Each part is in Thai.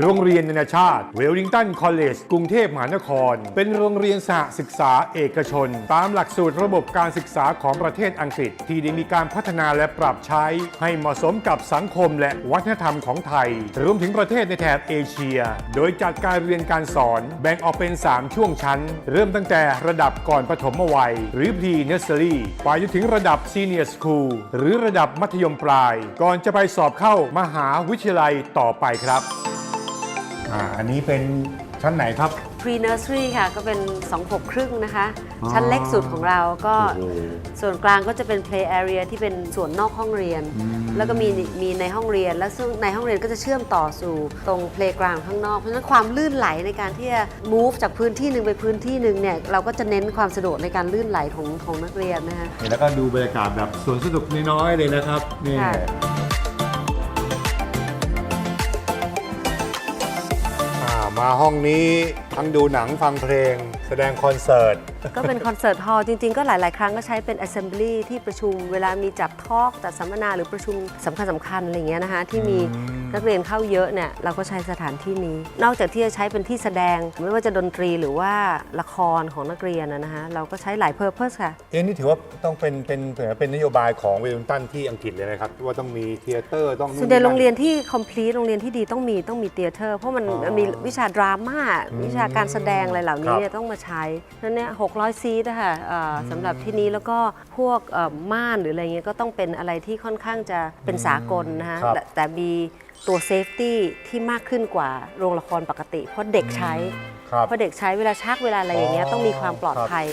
โรงเรียนนานาชาติเวลลิงตันคอลเลจกรุงเทพมหานคร เป็นโรงเรียนสหศึกษาเอกชน ตามหลักสูตรระบบการศึกษาของประเทศอังกฤษ ที่ได้มีการพัฒนาและปรับใช้ ให้เหมาะสมกับสังคมและวัฒนธรรมของไทยรวมถึงประเทศในแถบเอเชีย โดยจัดการเรียนการสอนแบ่งออกเป็น 3 ช่วงชั้น เริ่มตั้งแต่ระดับก่อนปฐมวัย หรือ pre nursery ไปจนถึงระดับ senior school หรือระดับมัธยมปลาย ก่อนจะไปสอบเข้ามหาวิทยาลัยต่อไปครับ อ่าอันนี้เป็นชั้นไหนครับ pre nursery ค่ะก็เป็น2ขวบครึ่งนะคะ อ๋อ ชั้นเล็กสุดของเราก็โอ้โห ส่วนกลางก็จะเป็น play area ที่เป็นส่วนนอกห้องเรียนแล้วก็มีมีในห้องเรียน แล้วซึ่งในห้องเรียนก็จะเชื่อมต่อสู่ตรง playground ข้างนอก เพราะฉะนั้นความลื่นไหลในการที่จะ move จากพื้นที่หนึ่งไปพื้นที่หนึ่งเนี่ยเราก็จะเน้นความสะดวกในการลื่นไหลของของนักเรียนนะคะ แล้วก็ดูบรรยากาศแบบสวนสนุกน้อยๆเลยนะครับนี่ ค่ะ มาห้องนี้ ทั้งดูหนังฟังเพลง แสดงคอนเสิร์ต ก็เป็นคอนเสิร์ตฮอลล์จริง ๆ ก็หลาย ๆ ครั้งก็ใช้เป็น assembly ที่ประชุมเวลามีจัดทอล์กจัดสัมมนาหรือประชุมสำคัญสคัญๆอะไรอย่างเงี้ยนะคะที่มีนักเรียนเข้าเยอะเนี่ยเราก็ใช้สถานที่นี้ นอกจากที่จะใช้เป็นที่แสดง ไม่ว่าจะดนตรีหรือว่าละครของนักเรียนนะนะคะเราก็ใช้หลาย purpose ค่ะ เอ็นนี่ถือว่าต้องเป็นเป็นเป็นนโยบายของเวลลิงตันที่อังกฤษเลยนะครับ ว่าต้องมีเทเตอร์ต้อง ส่วนใหญ่โรงเรียนที่ complete โรงเรียนที่ดีต้องมีต้องมีเตียเตอร์เพราะมันอ๋อมันมีวิชาดราม่าวิชาการแสดงอะไรเหล่านี้ครับเนี่ยต้องมาใช้นั่นเนี่ย600ซีทนะคะเอ่ออสำหรับที่นี้แล้วก็พวกเอ่อม่านหรืออะไรเงี้ยก็ต้องเป็นอะไรที่ค่อนข้างจะเป็นสากลนะคะครับ แต่แต่มีตัวเซฟตี้ที่มากขึ้นกว่าโรงละครปกติ เพราะเด็กใช้ ครับ เพราะเด็กใช้เวลาชักเวลาอะไรอย่างเงี้ยอ๋อต้องมีความปลอดครับภัย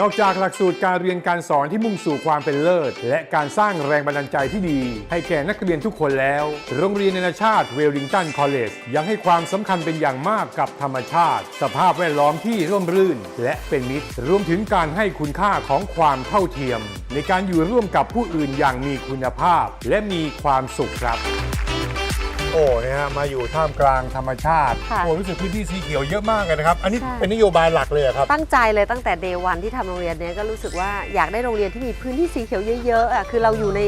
นอกจากหลักสูตรการเรียนการสอนที่มุ่งสู่ความเป็นเลิศ และการสร้างแรงบันดาลใจที่ดี ให้แก่นักเรียนทุกคนแล้ว โรงเรียนนานาชาติเวลลิงตันคอลเลจยังให้ความสำคัญเป็นอย่างมากกับธรรมชาติ สภาพแวดล้อมที่ร่มรื่น และเป็นมิตร รวมถึงการให้คุณค่าของความเท่าเทียม ในการอยู่ร่วมกับผู้อื่นอย่างมีคุณภาพ และมีความสุขครับ โอ้เนี่ยฮะมาอยู่ท่ามกลางธรรมชาติค่ะ โอ้รู้สึกพื้นที่สีเขียวเยอะมากเลยนะครับ อันนี้ใช่เป็นนโยบายหลักเลยเหรอครับ ตั้งใจเลยตั้งแต่เดวันที่ทำโรงเรียนเนี้ยก็รู้สึกว่าอยากได้โรงเรียนที่มีพื้นที่สีเขียวเยอะๆอะคือเราอยู่ใน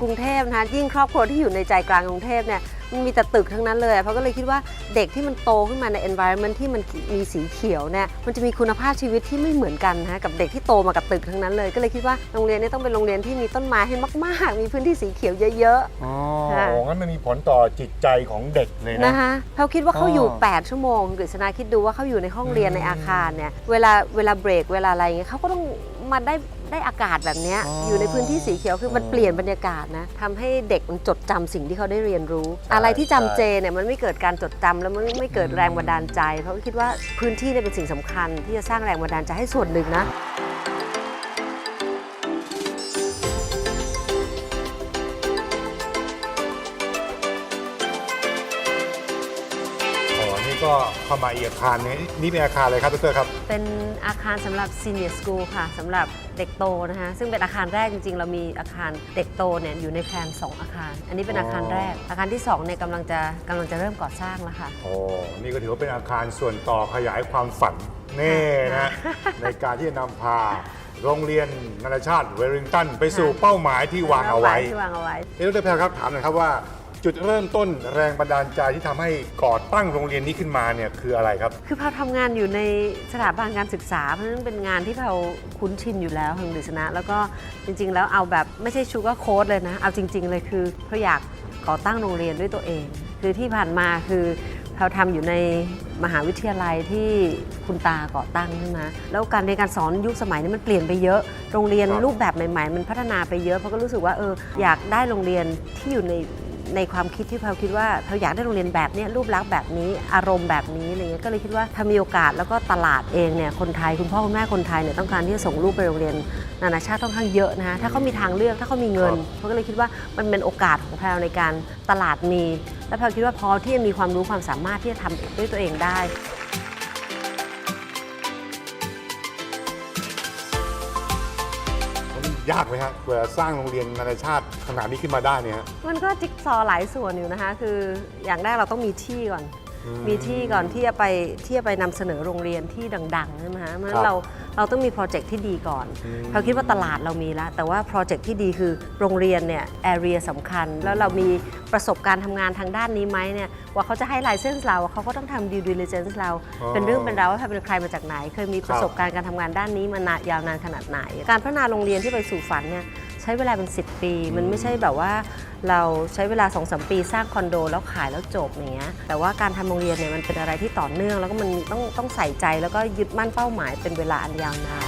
กรุงเทพนะคะยิ่งครอบครัวที่อยู่ในใจกลางกรุงเทพเนี่ย มันมีแต่ตึกทั้งนั้นเลยเพราะก็เลยคิดว่าเด็กที่มันโตขึ้นมาใน environment ที่มันมีสีเขียวเนี่ยมันจะมีคุณภาพชีวิตที่ไม่เหมือนกันนะคะกับเด็กที่โตมากับตึกทั้งนั้นเลย ก็เลยคิดว่าโรงเรียนเนี้ต้องเป็นโรงเรียนที่มีต้นไม้ให้มาก ๆ มีพื้นที่สีเขียวเยอะๆอ๋อค่ะโอ้งั้นมันมีผลต่อจิตใจของเด็กเลยนะนะคะเขาคิดว่าเขาอยู่อ๋อ8ชั่วโมงกฤษณาคิดดูว่าเขาอยู่ในห้องเรียนในอาคารเนี่ยเวลาเวลาเบรกเวลาอะไรเงี้ยเขาก็ต้องมาได้ ได้อากาศแบบเนี้ยอ๋ออยู่ในพื้นที่สีเขียวคือมันอ๋อเปลี่ยนบรรยากาศนะทำให้เด็กมันจดจำสิ่งที่เขาได้เรียนรู้ใช่อะไรที่จำใช่เจเนี่ยมันไม่เกิดการจดจำแล้วมันไม่เกิดแรงบันดาลใจ เพราะคิดว่าพื้นที่เนี่ยเป็นสิ่งสำคัญ ที่จะสร้างแรงบันดาลใจให้ส่วนหนึ่งนะ เข้ามาอีกอาคารนี้นี่เป็นอาคารอะไรครับดรครับ เป็นอาคารสำหรับ senior school ค่ะสำหรับเด็กโตนะคะซึ่งเป็นอาคารแรกจริงๆ เรามีอาคารเด็กโตเนี่ยอยู่ในแพลน2 อาคาร อันนี้เป็นอ๋ออาคารแรก อาคารที่2เนี่ยกำลังจะกำลังจะเริ่มก่อสร้างแล้วค่ะ โอ้นี่ก็ถือว่าเป็นอาคารส่วนต่อขยายความฝันนี่นะ ในการที่จะนำพาโรงเรียนนานาชาติเวลลิงตัน ไปสู่เป้าหมายที่วางเอาไว้ที่วางเอาไว้เอ๊ะดรแพรครับถามหน่อยครับว่า จุดเริ่มต้นแรงบันดาลใจที่ทำให้ก่อตั้งโรงเรียนนี้ขึ้นมาเนี่ยคืออะไรครับ คือเราทำงานอยู่ในสถาบันการศึกษา เพราะฉะนั้นเป็นงานที่เราคุ้นชินอยู่แล้วทางดิษณะแล้วก็จริง ๆ แล้วเอาแบบไม่ใช่ชูการ์โค้ดเลยนะ เอาจริง ๆ เลยคือเราอยากก่อตั้งโรงเรียนด้วยตัวเอง คือที่ผ่านมาคือเราทำอยู่ในมหาวิทยาลัยที่คุณตาก่อตั้งขึ้นมาแล้วการเรียนการสอนยุคสมัยนี้มันเปลี่ยนไปเยอะ โรงเรียนครับ รูปแบบใหม่ ๆ มันพัฒนาไปเยอะเพราะก็รู้สึกว่าเอออยากได้โรงเรียนที่อยู่ใน ในความคิดที่เราคิดว่าเราอยากได้โรงเรียนแบบนี้รูปลักษณ์แบบนี้อารมณ์แบบนี้อะไรเงี้ยก็เลยคิดว่าถ้ามีโอกาสแล้วก็ตลาดเองเนี่ยคนไทยคุณพ่อคุณแม่คนไทยเนี่ยต้องการที่จะส่งลูกไปโรงเรียนนานาชาติค่อนข้างเยอะนะฮะถ้าเขามีทางเลือกถ้าเขามีเงินเขาก็เลยคิดว่ามันเป็นโอกาสของแพรในการตลาดมี และแพรคิดว่าพอที่จะมีความรู้ความสามารถที่จะทำด้วยตัวเองได้ ยากไหมฮะเวลาสร้างโรงเรียนนานาชาติขนาดนี้ขึ้นมาได้เนี่ยฮะ มันก็จิ๊กซอว์หลายส่วนอยู่นะคะ คืออย่างแรกเราต้องมีที่ก่อน อืมมีที่ก่อนที่จะไปที่จะไปนำเสนอโรงเรียนที่ดังๆใช่ไหมฮะเพราะฉะครันั้นบเราเราต้องมีโปรเจกต์ที่ดีก่อนเขาคิดว่าตลาดเรามีแล้วแต่ว่าโปรเจกต์ที่ดีคือโรงเรียนเนี่ยแอเรียสำคัญ แล้วเรามี ประสบการณ์ทำงานทางด้านนี้ไหมเนี่ยว่าเขาจะให้ไลเซนส์เราเขาก็ต้องทำ due diligence เรา อ๋อเป็นเรื่องเป็นราวว่าเป็นใครมาจากไหน เคยมีประสบการณ์การทำงานด้านนี้มานานยาวนานขนาดไหน การพัฒนาโรงเรียนที่ไปสู่ฝันเนี่ยใช้เวลาเป็น 10 ปี มันไม่ใช่แบบว่าเราใช้เวลา2อสปีสร้างคอนโด แล้วขายแล้วจบอย่างเงี้ยแต่ว่าการทำโรงเรียนเนี่ยมันเป็นอะไรที่ต่อเนื่อง แล้วก็มันต้องต้องใส่ใจแล้วก็ยึดมั่นเป้าหมายเป็นเวลาอันยาวนาน